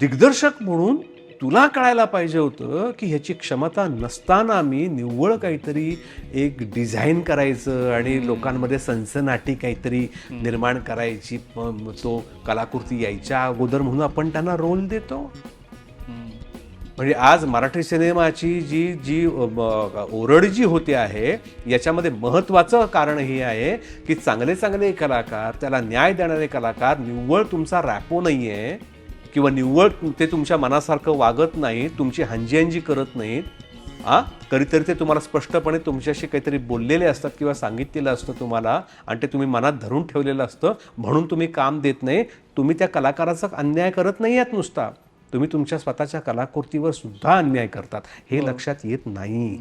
दिग्दर्शक म्हणून तुला कळायला पाहिजे होतं की ह्याची क्षमता नसताना मी निव्वळ काहीतरी एक डिझाईन करायचं आणि लोकांमध्ये सनसनाटी काहीतरी निर्माण करायची तो कलाकृती यायच्या अगोदर म्हणून आपण त्यांना रोल देतो. म्हणजे आज मराठी सिनेमाची जी जी ओरड जी होते आहे याच्यामध्ये महत्त्वाचं कारण हे आहे की चांगले चांगले कलाकार त्याला न्याय देणारे कलाकार निव्वळ तुमचा रॅपो नाही आहे किंवा निव्वळ ते तुमच्या मनासारखं वागत नाही तुमची हंजी करत नाहीत आ कधीतरी ते तुम्हाला स्पष्टपणे तुमच्याशी काहीतरी बोललेले असतात किंवा सांगितलेलं असतं तुम्हाला आणि ते तुम्ही मनात धरून ठेवलेलं असतं म्हणून तुम्ही काम देत नाही तुम्ही त्या कलाकाराचा अन्याय करत नाही आहात नुसता. तुम्ही तुमच्या स्वतःच्या कलाकृतीवर सुद्धा अन्याय करतात. हे लक्षात येत नाही.